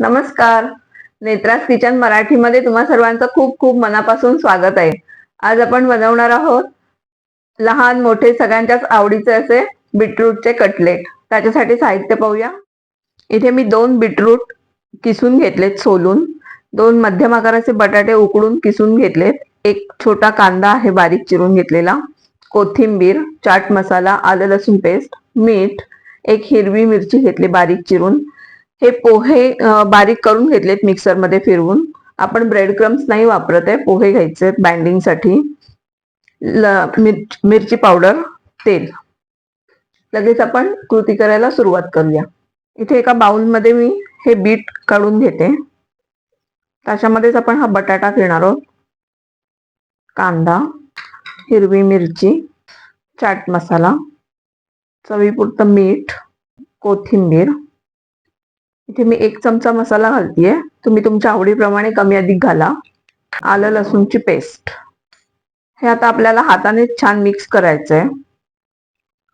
नमस्कार. नेत्रास किचन मराठीमध्ये तुम्हा सर्वांचं खूप खूप मनापासून स्वागत आहे. आज आपण बनवणार आहोत लहान मोठे सगळ्यांच्याच आवडीचे असे बीटरूटचे कटलेट. त्याच्यासाठी साहित्य पाहूया. इथे मी दोन बीटरूट किसून घेतलेत सोलून. दोन मध्यम आकाराचे बटाटे उकडून किसून घेतलेत. एक छोटा कांदा आहे बारीक चिरून घेतलेला. कोथिंबीर चाट मसाला आलं लसूण पेस्ट मीठ एक हिरवी मिरची घेतली बारीक चिरून. हे पोहे बारीक करून घेतलेत मिक्सरमध्ये फिरवून. आपण ब्रेड क्रम्स नाही वापरत आहे पोहे घ्यायचे बँडिंगसाठी ल- मिर- मिरची पावडर तेल. लगेच आपण कृती करायला सुरुवात करूया. इथे एका बाउलमध्ये मी हे बीट काढून घेते. त्याच्यामध्येच आपण हा बटाटा घेणार आहोत. कांदा हिरवी मिरची चाट मसाला चवीपुरतं मीठ कोथिंबीर. इथे मी एक चमचा मसाला घालतीये. तुम्ही तुमच्या आवडीप्रमाणे कमी अधिक घाला. आलं लसूणची पेस्ट. हे आता आपल्याला हाताने छान मिक्स करायचं आहे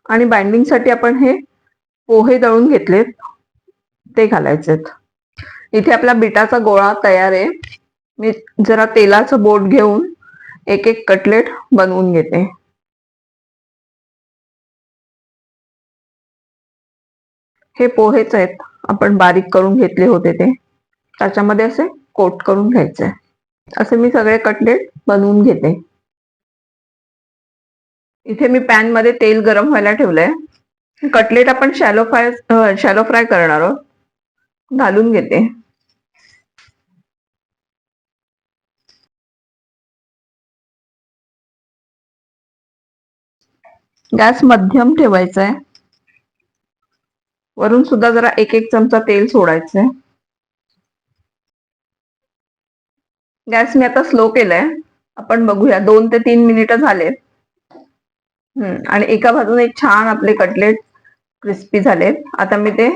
आणि बाइंडिंगसाठी आपण हे पोहे दळून घेतलेत. ते घालायचेत. इथे आपला बिटाचा गोळा तयार आहे. मी जरा तेलाचं बोट घेऊन एक एक कटलेट बनवून घेते. हे पोहेच आहेत. आपण बारीक करून घेतले होते ते. त्याच्यामध्ये असे कोट करून घ्यायचे. असे मी सगळे कटलेट बनवून घेते. इथे मी पॅनमध्ये तेल गरम व्हायला ठेवलंय. कटलेट आपण शॅलो फ्राय शॅलो फ्राय करणार आहोत. घालून घेते. गॅस मध्यम ठेवायचा आहे वरून सुद्धा जरा एक एक चमचा तेल सोडायचंय. गॅस मी आता स्लो केलाय. आपण बघूया दोन ते तीन मिनिटं झालेत. हम्म, आणि एका बाजूने छान आपले कटलेट क्रिस्पी झालेत. आता मी ते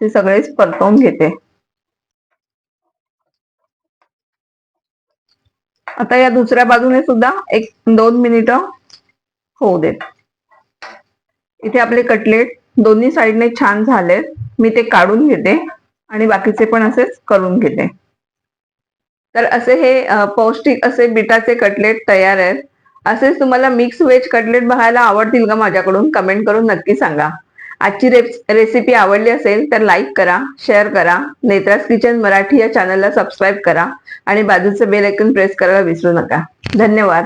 ते सगळेच परतवून घेते. आता या दुसऱ्या बाजूने सुद्धा एक दोन मिनिटं होऊ देत. इथे आपले कटलेट दोन्ही साईडने छान झालेत. मी ते काढून घेते आणि बाकीचे पण असेच करून घेते. तर असे हे पौष्टिक असे बिटाचे कटलेट तयार आहेत. असेच तुम्हाला मिक्स व्हेज कटलेट बघायला आवडतील का माझ्याकडून कमेंट करून नक्की सांगा. आजची रेसिपी आवडली असेल तर लाईक करा शेअर करा. नेत्रास किचन मराठी या चॅनलला सबस्क्राईब करा आणि बाजूचं बेल ऐकून प्रेस करायला विसरू नका. धन्यवाद.